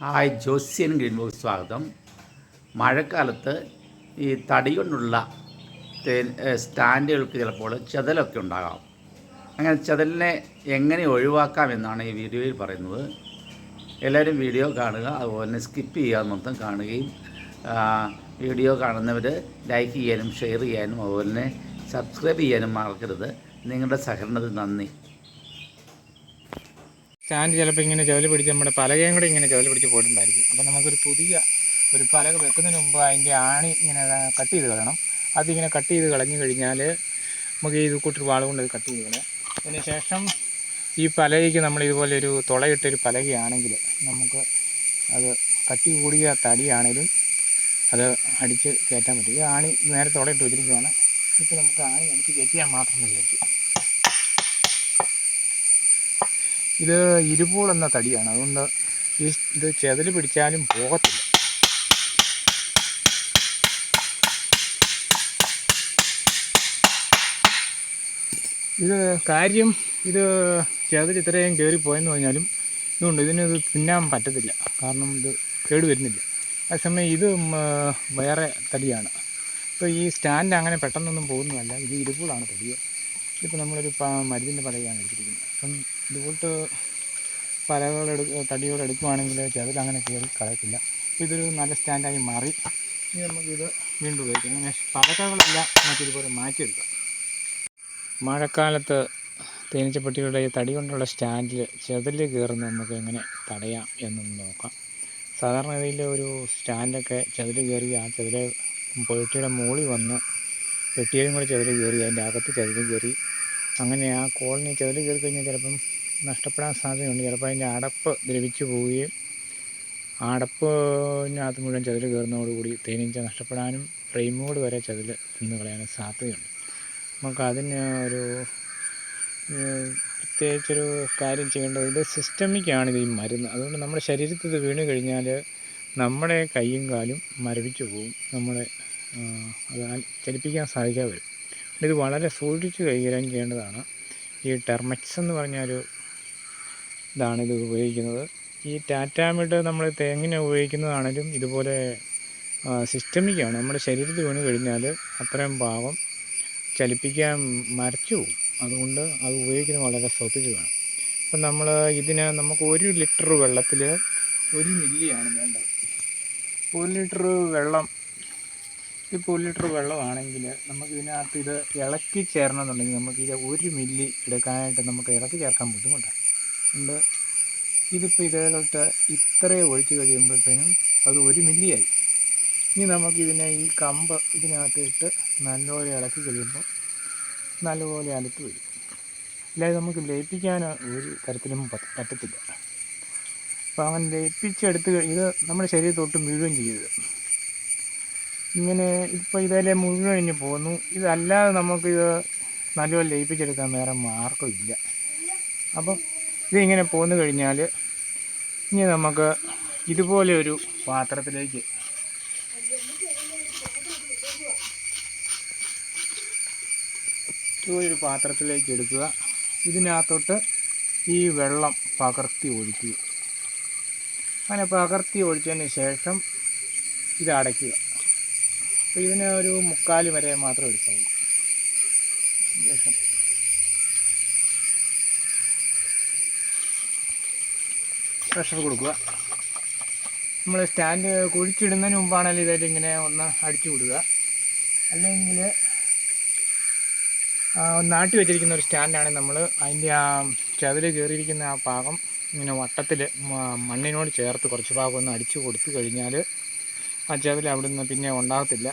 Hi ജോസ്യൻ green box സ്വാഗതം. മഴക്കാലത്ത് ഈ തടി കൊണ്ടുള്ള സ്റ്റാൻഡുകൾക്ക് ചിലപ്പോൾ ചെതലൊക്കെ ഉണ്ടാകാം. അങ്ങനെ ചെതലിനെ എങ്ങനെ ഒഴിവാക്കാം എന്നാണ് ഈ വീഡിയോയിൽ പറയുന്നത്. എല്ലാവരും വീഡിയോ കാണുക അതുപോലെ തന്നെ സ്കിപ്പ് ചെയ്യാതെ മൊത്തം കാണുകയും വീഡിയോ കാണുന്നവർ ലൈക്ക് ചെയ്യാനും ഷെയർ ചെയ്യാനും അതുപോലെ തന്നെ സബ്സ്ക്രൈബ് ചെയ്യാനും മറക്കരുത്. നിങ്ങളുടെ സഹകരണത്തിന് നന്ദി. സ്റ്റാൻഡ് ചിലപ്പോൾ ഇങ്ങനെ ചുവൽ പിടിച്ച് നമ്മുടെ പലകയും കൂടെ ഇങ്ങനെ ചുവൽ പിടിച്ച് പോയിട്ടുണ്ടായിരിക്കും. അപ്പോൾ നമുക്കൊരു പുതിയ ഒരു പലക വെക്കുന്നതിന് മുമ്പ് അതിന്റെ ആണി ഇങ്ങനെ കട്ട് ചെയ്ത് കളയണം. അതിങ്ങനെ കട്ട് ചെയ്ത് കളഞ്ഞു കഴിഞ്ഞാൽ നമുക്ക് ഈ കൂട്ടൊരു വാൾ കൊണ്ട് കട്ട് ചെയ്ത് കളയാം. അതിന് ശേഷം ഈ പലകയ്ക്ക് നമ്മൾ ഇതുപോലെ ഒരു തുളയിട്ടൊരു പലകയാണെങ്കിൽ നമുക്ക് അത് കട്ടി കൂടിയ തടിയാണേലും അത് അടിച്ച് കയറ്റാൻ പറ്റും. ഈ ആണി നേരെ തുളയിട്ട് വെച്ചിരിക്കുകയാണ് ഇപ്പോൾ നമുക്ക് ആണി അടിച്ച് കയറ്റിയാൽ മാത്രം മതിയായിരിക്കും. ഇത് ഇരുപൂൾ എന്ന തടിയാണ്. അതുകൊണ്ട് ഈ ഇത് ചെതൽ പിടിച്ചാലും പോകത്തില്ല. ഇത് കാര്യം ഇത് ചെതൽ ഇത്രയും കയറി പോയെന്ന് പറഞ്ഞാലും ഇതുകൊണ്ട് ഇതിനത് തിന്നാൻ പറ്റത്തില്ല. കാരണം ഇത് കേട് വരുന്നില്ല. അതേസമയം ഇത് വേറെ തടിയാണ്. ഇപ്പോൾ ഈ സ്റ്റാൻഡ് അങ്ങനെ പെട്ടെന്നൊന്നും പോകുന്നതല്ല. ഇത് ഇരുപൂളാണ് തടി ഇതിപ്പോൾ നമ്മളൊരു മരുന്നിന്റെ പടയാണ് എടുത്തിരിക്കുന്നത്. അപ്പം ഇതുപോലത്തെ പലകൾ എടു ചിലത് അങ്ങനെ കയറി കളയത്തില്ല. ഇതൊരു നല്ല സ്റ്റാൻഡായി മാറി. ഇനി നമുക്കിത് വീണ്ടും ഉപയോഗിക്കാം. അങ്ങനെ പലകകളെല്ലാം നമുക്കിതുപോലെ മാറ്റിയെടുക്കാം. മഴക്കാലത്ത് തേനീച്ചപ്പെട്ടികളുടെ തടി കൊണ്ടുള്ള സ്റ്റാൻഡിൽ ചെതൽ കയറുന്നത് നമുക്ക് എങ്ങനെ തടയാം എന്നൊന്ന് നോക്കാം. സാധാരണ സാധാരണഗതിയിൽ ഒരു സ്റ്റാൻഡൊക്കെ ചെതൽ കയറി ആ ചെതൽ പെട്ടിയുടെ മുകളിൽ വന്ന് പെട്ടിയിലും കൂടെ ചെതൽ കയറി അതിന്റെ അകത്ത് ചെതൽ കയറി അങ്ങനെ ആ കോളനി ചെതൽ കയറി കഴിഞ്ഞാൽ ചിലപ്പം നഷ്ടപ്പെടാൻ സാധ്യതയുണ്ട്. ചിലപ്പോൾ അതിന്റെ അടപ്പ് ദ്രവിച്ചു പോവുകയും അടപ്പ് അടപ്പിനകത്ത് മുഴുവൻ ചതിൽ കയറുന്നതോടുകൂടി തേനീച്ച നഷ്ടപ്പെടാനും ഫ്രെയിമോട് വരെ ചതിൽ നിന്ന് കളയാനും സാധ്യതയുണ്ട്. നമുക്ക് അതിന് ഒരു പ്രത്യേകിച്ചൊരു കാര്യം ചെയ്യേണ്ടത് ഇത് സിസ്റ്റമിക്കാണ് ഇത് ഈ മരുന്ന്. അതുകൊണ്ട് നമ്മുടെ ശരീരത്തിൽ ഇത് വീണ് കഴിഞ്ഞാൽ നമ്മുടെ കൈയും കാലും മരവിച്ചു പോകും നമ്മളെ അത് ചലിപ്പിക്കാൻ സാധിക്കാതെ വരും. ഇത് വളരെ സൂക്ഷിച്ച് കൈകാര്യം ചെയ്യേണ്ടതാണ്. ഈ ടെർമക്സ് എന്ന് പറഞ്ഞൊരു ഇതാണ് ഇത് ഉപയോഗിക്കുന്നത്. ഈ ടാറ്റാമിഡ് നമ്മൾ തേങ്ങിന് ഉപയോഗിക്കുന്നതാണെങ്കിലും ഇതുപോലെ സിസ്റ്റമിക്കാണ് നമ്മുടെ ശരീരത്തിൽ വീണ് കഴിഞ്ഞാൽ അത്രയും ഭാഗം ചലിപ്പിക്കാൻ മരച്ചു പോകും. അതുകൊണ്ട് അത് ഉപയോഗിക്കുന്നത് വളരെ ശ്രദ്ധിച്ച് വേണം. അപ്പം നമ്മൾ ഇതിന് നമുക്ക് ഒരു ലിറ്റർ വെള്ളത്തിൽ ഒരു മില്ലിയാണ് വേണ്ടത്. ഒരു ലിറ്റർ വെള്ളം ഇപ്പോൾ ഒരു ലിറ്റർ വെള്ളമാണെങ്കിൽ നമുക്ക് ഇതിനകത്ത് ഇത് ഇളക്കി ചേരണമെന്നുണ്ടെങ്കിൽ നമുക്ക് ഇത് ഒരു മില്ലി എടുക്കാനായിട്ട് നമുക്ക് ഇളക്കി ചേർക്കാൻ ബുദ്ധിമുട്ടാണ്. അതുകൊണ്ട് ഇതിപ്പോൾ ഇതേപോലത്തെ ഇത്രയും ഒഴിച്ച് കഴിയുമ്പോഴത്തേനും അത് ഒരു മില്ലിയായി. ഇനി നമുക്കിതിനെ ഈ കമ്പ് ഇതിനകത്തിട്ട് നല്ലപോലെ ഇളക്കി കഴിയുമ്പോൾ നല്ലപോലെ അലുത്ത് വരും. അല്ലാതെ നമുക്ക് ലയിപ്പിക്കാൻ ഒരു തരത്തിലും പറ്റ- പറ്റത്തില്ല. അപ്പോൾ അങ്ങനെ ലയിപ്പിച്ചെടുത്ത് ഇത് നമ്മുടെ ശരീരത്തോട്ട് മുഴുവൻ ചെയ്യരുത്. ഇങ്ങനെ ഇപ്പോൾ ഇതേലെ മുഴുവൻ ഇനി പോകുന്നു ഇതല്ലാതെ നമുക്കിത് നല്ലപോലെ ലയിപ്പിച്ചെടുക്കാൻ വേറെ മാർഗമില്ല. അപ്പം ഇതിങ്ങനെ പോന്നു കഴിഞ്ഞാൽ ഇനി നമുക്ക് ഇതുപോലെ ഒരു പാത്രത്തിലേക്ക് ഇതുപോലൊരു പാത്രത്തിലേക്ക് എടുക്കുക. ഇതിനകത്തോട്ട് ഈ വെള്ളം പകർത്തി ഒഴിക്കുക. അങ്ങനെ പകർത്തി ഒഴിച്ചതിന് ശേഷം ഇത് അടയ്ക്കുക. അപ്പോൾ ഇതിന് ഒരു മുക്കാൽ വരെ മാത്രം എടുക്കാവുള്ളൂ ശേഷം പ്രഷർ കൊടുക്കുക. നമ്മൾ സ്റ്റാൻഡ് കുഴിച്ചിടുന്നതിന് മുമ്പാണെങ്കിൽ ഇതായിട്ട് ഇങ്ങനെ ഒന്ന് അടിച്ചു വിടുക. അല്ലെങ്കിൽ നാട്ടി വെച്ചിരിക്കുന്ന ഒരു സ്റ്റാൻഡാണ് നമ്മൾ അതിന്റെ ആ ചതിൽ കയറിയിരിക്കുന്ന ആ ഭാഗം ഇങ്ങനെ വട്ടത്തിൽ മണ്ണിനോട് ചേർത്ത് കുറച്ച് ഭാഗം ഒന്ന് അടിച്ചു കൊടുത്തു കഴിഞ്ഞാൽ ആ ചതിൽ അവിടെ നിന്ന് പിന്നെ ഉണ്ടാകത്തില്ല.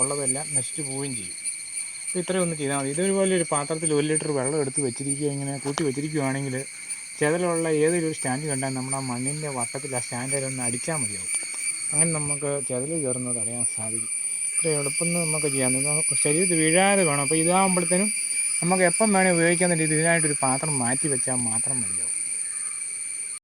ഉള്ളതെല്ലാം നശിച്ചു പോവുകയും ചെയ്യും. അപ്പോൾ ഇത്രയും ചെയ്താൽ മതി. ഇതൊരുപോലെ ഒരു പാത്രത്തിൽ ഒരു ലിറ്റർ വെള്ളം എടുത്ത് വെച്ചിരിക്കുക ഇങ്ങനെ കൂട്ടി വെച്ചിരിക്കുകയാണെങ്കിൽ ചെതലുള്ള ഏതൊരു സ്റ്റാൻഡ് കണ്ടാൽ നമ്മൾ ആ മണ്ണിന്റെ വട്ടത്തിൽ ആ സ്റ്റാൻഡിൽ ഒന്ന് അടിച്ചാൽ മതിയാവും. അങ്ങനെ നമുക്ക് ചെതൽ കയറുന്നത് തടയാൻ സാധിക്കും. ഇത്ര എളുപ്പം നമുക്ക് ചെയ്യാം. ശരീരത്തിൽ വീഴാതെ വേണം. അപ്പോൾ ഇതാകുമ്പോഴത്തേനും നമുക്ക് എപ്പം വേണേൽ ഉപയോഗിക്കാൻ വേണ്ടി ഇതിനായിട്ടൊരു പാത്രം മാറ്റി വെച്ചാൽ മാത്രം മതിയാവും.